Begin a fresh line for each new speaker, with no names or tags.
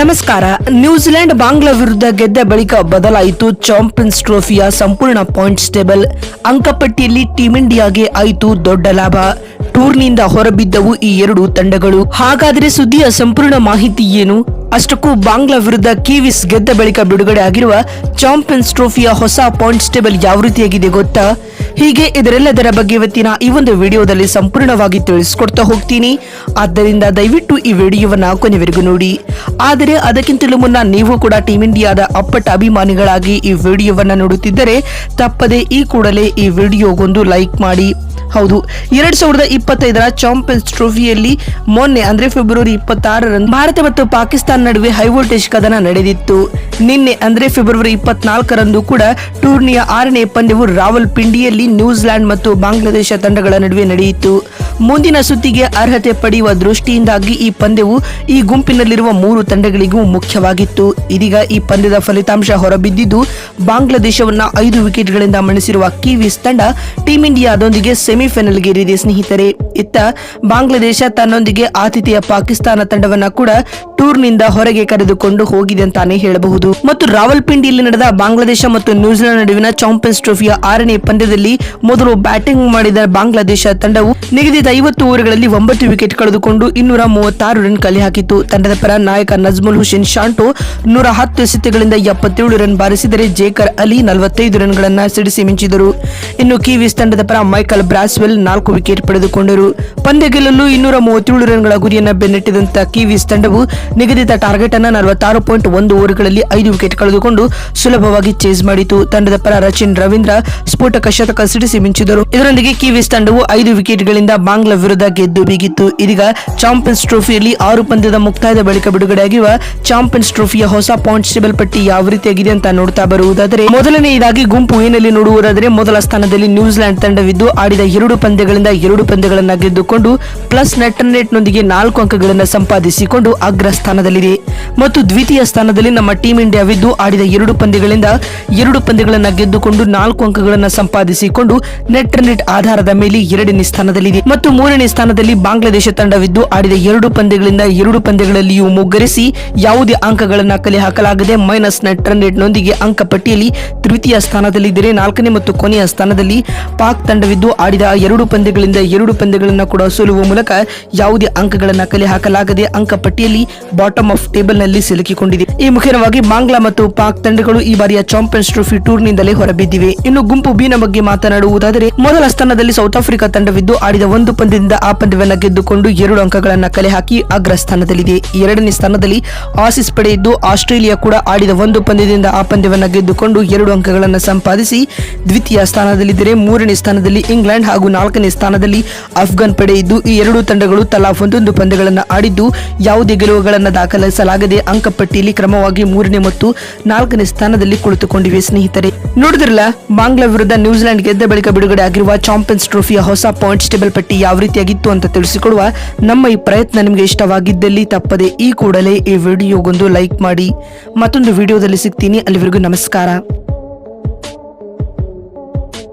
ನಮಸ್ಕಾರ. ನ್ಯೂಜಿಲೆಂಡ್ ಬಾಂಗ್ಲಾ ವಿರುದ್ಧ ಗೆದ್ದ ಬಳಿಕ ಬದಲಾಯಿತು ಚಾಂಪಿಯನ್ಸ್ ಟ್ರೋಫಿಯ ಸಂಪೂರ್ಣ ಪಾಯಿಂಟ್ಸ್ ಟೇಬಲ್. ಅಂಕಪಟ್ಟಿಯಲ್ಲಿ ಟೀಂ ಇಂಡಿಯಾಗೆ ಆಯಿತು ದೊಡ್ಡ ಲಾಭ. ಟೂರ್ನಿಂದ ಹೊರಬಿದ್ದವು ಈ ಎರಡು ತಂಡಗಳು. ಹಾಗಾದರೆ ಸುದ್ದಿಯ ಸಂಪೂರ್ಣ ಮಾಹಿತಿ ಏನು? ಅಷ್ಟಕ್ಕೂ ಬಾಂಗ್ಲಾ ವಿರುದ್ಧ ಕಿವಿಸ್ ಗೆದ್ದ ಬಳಿಕ ಬಿಡುಗಡೆ ಆಗಿರುವ ಚಾಂಪಿಯನ್ಸ್ ಟ್ರೋಫಿಯ ಹೊಸ ಪಾಯಿಂಟ್ಸ್ ಟೇಬಲ್ ಯಾವ ರೀತಿಯಾಗಿದೆ ಗೊತ್ತಾ? ಹೀಗೆ ಇದರೆಲ್ಲದರ ಬಗ್ಗೆ ಇವತ್ತಿನ ಈ ಒಂದು ವಿಡಿಯೋದಲ್ಲಿ ಸಂಪೂರ್ಣವಾಗಿ ತಿಳಿಸ್ಕೊಡ್ತಾ ಹೋಗ್ತೀನಿ. ಆದ್ದರಿಂದ ದಯವಿಟ್ಟು ಈ ವಿಡಿಯೋವನ್ನ ಕೊನೆವರೆಗೂ ನೋಡಿ. ಆದರೆ ಅದಕ್ಕಿಂತಲೂ ಮುನ್ನ ನೀವು ಕೂಡ ಟೀಮ್ ಇಂಡಿಯಾದ ಅಪ್ಪಟ ಅಭಿಮಾನಿಗಳಾಗಿ ಈ ವಿಡಿಯೋವನ್ನ ನೋಡುತ್ತಿದ್ದರೆ ತಪ್ಪದೆ ಈ ಕೂಡಲೇ ಈ ವಿಡಿಯೋಗೊಂದು ಲೈಕ್ ಮಾಡಿ. ಹೌದು, ಎರಡ್ ಸಾವಿರದ ಇಪ್ಪತ್ತೈದರ ಚಾಂಪಿಯನ್ಸ್ ಟ್ರೋಫಿಯಲ್ಲಿ ಮೊನ್ನೆ, ಅಂದ್ರೆ ಫೆಬ್ರವರಿ ಇಪ್ಪತ್ತಾರರಂದು ಭಾರತ ಮತ್ತು ಪಾಕಿಸ್ತಾನ ನಡುವೆ ಹೈವೋಲ್ಟೇಜ್ ಕದನ ನಡೆದಿತ್ತು. ನಿನ್ನೆ, ಅಂದ್ರೆ ಫೆಬ್ರವರಿ ಇಪ್ಪತ್ನಾಲ್ಕರಂದು ಕೂಡ ಟೂರ್ನಿಯ ಆರನೇ ಪಂದ್ಯವು ರಾವಲ್ಪಿಂಡಿಯಲ್ಲಿ ನ್ಯೂಜಿಲೆಂಡ್ ಮತ್ತು ಬಾಂಗ್ಲಾದೇಶ ತಂಡಗಳ ನಡುವೆ ನಡೆಯಿತು. ಮುಂದಿನ ಸುತ್ತಿಗೆ ಅರ್ಹತೆ ಪಡೆಯುವ ದೃಷ್ಟಿಯಿಂದಾಗಿ ಈ ಪಂದ್ಯವು ಈ ಗುಂಪಿನಲ್ಲಿರುವ ಮೂರು ತಂಡಗಳಿಗೂ ಮುಖ್ಯವಾಗಿತ್ತು. ಇದೀಗ ಈ ಪಂದ್ಯದ ಫಲಿತಾಂಶ ಹೊರಬಿದ್ದಿದ್ದು, ಬಾಂಗ್ಲಾದೇಶವನ್ನು ಐದು ವಿಕೆಟ್ಗಳಿಂದ ಮಣಿಸಿರುವ ಕಿವೀಸ್ ತಂಡ ಟೀಂ ಇಂಡಿಯಾದೊಂದಿಗೆ ಸೆಮಿಫೈನಲ್ಗೆ ಏರಿದೆ ಸ್ನೇಹಿತರೆ. ಇತ್ತ ಬಾಂಗ್ಲಾದೇಶ ತನ್ನೊಂದಿಗೆ ಆತಿಥೇಯ ಪಾಕಿಸ್ತಾನ ತಂಡವನ್ನ ಕೂಡ ಟೂರ್ನಿಂದ ಹೊರಗೆ ಕರೆದುಕೊಂಡು ಹೋಗಿದೆ ಅಂತಾನೆ ಹೇಳಬಹುದು. ಮತ್ತು ರಾವಲ್ಪಿಂಡಿಯಲ್ಲಿ ನಡೆದ ಬಾಂಗ್ಲಾದೇಶ ಮತ್ತು ನ್ಯೂಜಿಲೆಂಡ್ ನಡುವಿನ ಚಾಂಪಿಯನ್ಸ್ ಟ್ರೋಫಿಯ ಆರನೇ ಪಂದ್ಯದಲ್ಲಿ ಮೊದಲು ಬ್ಯಾಟಿಂಗ್ ಮಾಡಿದ ಬಾಂಗ್ಲಾದೇಶ ತಂಡವು ನಿಗದಿತ ಐವತ್ತು ಓವರ್ಗಳಲ್ಲಿ ಒಂಬತ್ತು ವಿಕೆಟ್ ಕಳೆದುಕೊಂಡು ಇನ್ನೂರ ಮೂವತ್ತಾರು ರನ್ ಕಲೆ ಹಾಕಿತು ತಂಡದ ಪರ ನಾಯಕ ನಜ್ಮುಲ್ ಹುಸೇನ್ ಶಾಂಟೋ ನೂರ ಹತ್ತು ಎಸೆತಗಳಿಂದ ಎಪ್ಪತ್ತೇಳು ರನ್ ಬಾರಿಸಿದರೆ ಜೇಕರ್ ಅಲಿ ನಲವತ್ತೈದು ರನ್ಗಳನ್ನು ಸಿಡಿಸಿ ಮಿಂಚಿದರು. ಇನ್ನು ಕಿವೀಸ್ ತಂಡದ ಪರ ಮೈಕಲ್ ಬ್ರಾಸ್ವೆಲ್ ನಾಲ್ಕು ವಿಕೆಟ್ ಪಡೆದುಕೊಂಡರು. ಪಂದ್ಯ ಗೆಲ್ಲಲು ಇನ್ನೂರ ಮೂವತ್ತೇಳು ರನ್ಗಳ ಗುರಿಯನ್ನ ಬೆನ್ನಟ್ಟಿದಂತ ಕಿವೀಸ್ ತಂಡವು ನಿಗದಿತ ಟಾರ್ಗೆಟ್ ಅನ್ನ ನಲವತ್ತಾರು ಪಾಯಿಂಟ್ ಒಂದು ಓವರ್ಗಳಲ್ಲಿ ಐದು ವಿಕೆಟ್ ಕಳೆದುಕೊಂಡು ಸುಲಭವಾಗಿ ಚೇಸ್ ಮಾಡಿತು. ತಂಡದ ಪರ ರಚಿನ್ ರವೀಂದ್ರ, ಸ್ಫೋಟಕ ಶತಕ ಸಿಡಿಸಿ ಮಿಂಚಿದರು ಇದರೊಂದಿಗೆ ಕಿವೀಸ್ ತಂಡವು ಐದು ವಿಕೆಟ್ಗಳಿಂದ ಬಾಂಗ್ಲಾ ವಿರುದ್ಧ ಗೆದ್ದು ಬೀಗಿತ್ತು. ಇದೀಗ ಚಾಂಪಿಯನ್ಸ್ ಟ್ರೋಫಿಯಲ್ಲಿ ಆರು ಪಂದ್ಯದ ಮುಕ್ತಾಯದ ಬಳಿಕ ಬಿಡುಗಡೆಯಾಗಿರುವ ಚಾಂಪಿಯನ್ಸ್ ಟ್ರೋಫಿಯ ಹೊಸ ಪಾಯಿಂಟ್ಸ್ ಟೇಬಲ್ ಪಟ್ಟಿ ಯಾವ ರೀತಿಯಾಗಿದೆ ಅಂತ ನೋಡ್ತಾ ಬರುವುದಾದರೆ, ಮೊದಲನೆಯದಾಗಿ ಗುಂಪು ಏನಲ್ಲಿ ನೋಡುವುದಾದರೆ ಮೊದಲ ಸ್ಥಾನದಲ್ಲಿ ನ್ಯೂಜಿಲೆಂಡ್ ತಂಡವಿದ್ದು ಆಡಿದ ಎರಡು ಪಂದ್ಯಗಳಿಂದ ಎರಡು ಪಂದ್ಯಗಳನ್ನ ಗೆದ್ದುಕೊಂಡು ಪ್ಲಸ್ ನೆಟ್ ನೊಂದಿಗೆ ನಾಲ್ಕು ಅಂಕಗಳನ್ನು ಸಂಪಾದಿಸಿಕೊಂಡು ಅಗ್ರ ಸ್ಥಾನದಲ್ಲಿದೆ. ಮತ್ತು ದ್ವಿತೀಯ ಸ್ಥಾನದಲ್ಲಿ ನಮ್ಮ ಟೀಂ ಇಂಡಿಯಾವಿದ್ದು ಆಡಿದ ಎರಡು ಪಂದ್ಯಗಳಿಂದ ಎರಡು ಪಂದ್ಯಗಳನ್ನ ಗೆದ್ದುಕೊಂಡು ನಾಲ್ಕು ಅಂಕಗಳನ್ನು ಸಂಪಾದಿಸಿಕೊಂಡು ನೆಟ್ ನೆಟ್ ಆಧಾರದ ಮೇಲೆ ಎರಡನೇ ಸ್ಥಾನದಲ್ಲಿದೆ. ಮತ್ತು ಮೂರನೇ ಸ್ಥಾನದಲ್ಲಿ ಬಾಂಗ್ಲಾದೇಶ ತಂಡವಿದ್ದು ಆಡಿದ ಎರಡು ಪಂದ್ಯಗಳಿಂದ ಎರಡು ಪಂದ್ಯಗಳಲ್ಲಿಯೂ ಮುಗ್ಗರಿಸಿ ಯಾವುದೇ ಅಂಕಗಳನ್ನು ಕಲೆ ಹಾಕಲಾಗದೆ ಮೈನಸ್ ನೆಟ್ ನೊಂದಿಗೆ ಅಂಕ ಪಟ್ಟಿಯಲ್ಲಿ ತೃತೀಯ ಸ್ಥಾನದಲ್ಲಿದ್ದರೆ ನಾಲ್ಕನೇ ಮತ್ತು ಕೊನೆಯ ಸ್ಥಾನದಲ್ಲಿ ಪಾಕ್ ತಂಡವಿದ್ದು ಆಡಿದ ಎರಡು ಪಂದ್ಯಗಳಿಂದ ಎರಡು ಪಂದ್ಯಗಳನ್ನು ಕೂಡ ಸೋಲುವ ಮೂಲಕ ಯಾವುದೇ ಅಂಕಗಳನ್ನು ಕಲೆ ಹಾಕಲಾಗದೆ ಅಂಕ ಪಟ್ಟಿಯಲ್ಲಿ ಬಾಟಮ್ ಆಫ್ ಟೇಬಲ್ನಲ್ಲಿ ಸಿಲುಕಿಕೊಂಡಿದೆ. ಈ ಮುಖ್ಯವಾಗಿ ಬಾಂಗ್ಲಾ ಮತ್ತು ಪಾಕ್ ತಂಡಗಳು ಈ ಬಾರಿಯ ಚಾಂಪಿಯನ್ಸ್ ಟ್ರೋಫಿ ಟೂರ್ನಿಂದಲೇ ಹೊರಬಿದ್ದಿವೆ. ಇನ್ನು ಗುಂಪು ಬಿನ ಬಗ್ಗೆ ಮಾತನಾಡುವುದಾದರೆ, ಮೊದಲ ಸ್ಥಾನದಲ್ಲಿ ಸೌತ್ ಆಫ್ರಿಕಾ ತಂಡವಿದ್ದು ಆಡಿದ ಒಂದು ಪಂದ್ಯದಿಂದ ಆ ಪಂದ್ಯವನ್ನು ಗೆದ್ದುಕೊಂಡು ಎರಡು ಅಂಕಗಳನ್ನು ಕಲೆ ಹಾಕಿ ಅಗ್ರ ಸ್ಥಾನದಲ್ಲಿದೆ ಎರಡನೇ ಸ್ಥಾನದಲ್ಲಿ ಆಸಿಸ್ ಪಡೆಯಿದ್ದು ಆಸ್ಟ್ರೇಲಿಯಾ ಕೂಡ ಆಡಿದ ಒಂದು ಪಂದ್ಯದಿಂದ ಆ ಪಂದ್ಯವನ್ನು ಗೆದ್ದುಕೊಂಡು ಎರಡು ಅಂಕಗಳನ್ನು ಸಂಪಾದಿಸಿ ದ್ವಿತೀಯ ಸ್ಥಾನದಲ್ಲಿದ್ದರೆ ಮೂರನೇ ಸ್ಥಾನದಲ್ಲಿ ಇಂಗ್ಲೆಂಡ್ ಹಾಗೂ ನಾಲ್ಕನೇ ಸ್ಥಾನದಲ್ಲಿ ಅಫ್ಘಾನ್ ಪಡೆಯಿದ್ದು ಈ ಎರಡು ತಂಡಗಳು ತಲಾ ಒಂದೊಂದು ಪಂದ್ಯಗಳನ್ನು ಆಡಿದ್ದು ಯಾವುದೇ ಗೆಲುವುಗಳನ್ನು ದಾಖಲಿಸಲಾಗದೆ ಅಂಕಪಟ್ಟಿಯಲ್ಲಿ ಕ್ರಮವಾಗಿ ಮೂರನೇ ಮತ್ತು ನಾಲ್ಕನೇ ಸ್ಥಾನದಲ್ಲಿ ಕುಳಿತುಕೊಂಡಿವೆ. ಸ್ನೇಹಿತರೆ, ನೋಡಿದ್ರಲ್ಲ, ಬಾಂಗ್ಲಾ ವಿರುದ್ಧ ನ್ಯೂಜಿಲೆಂಡ್ ಗೆದ್ದ ಬಳಿಕ ಬಿಡುಗಡೆ ಆಗಿರುವ ಚಾಂಪಿಯನ್ಸ್ ಟ್ರೋಫಿಯ ಹೊಸ ಪಾಯಿಂಟ್ಸ್ ಟೇಬಲ್ ಪಟ್ಟಿ ಯಾವ ರೀತಿಯಾಗಿತ್ತು ಅಂತ ತಿಳಿಸಿಕೊಡುವ ನಮ್ಮ ಈ ಪ್ರಯತ್ನ ನಿಮಗೆ ಇಷ್ಟವಾಗಿದ್ದಲ್ಲಿ ತಪ್ಪದೆ ಈ ಕೂಡಲೇ ಈ ವಿಡಿಯೋಗೊಂದು ಲೈಕ್ ಮಾಡಿ ಮತ್ತೊಂದು ವಿಡಿಯೋದಲ್ಲಿ ಸಿಗ್ತೀನಿ. ಅಲ್ಲಿವರೆಗೂ ನಮಸ್ಕಾರ.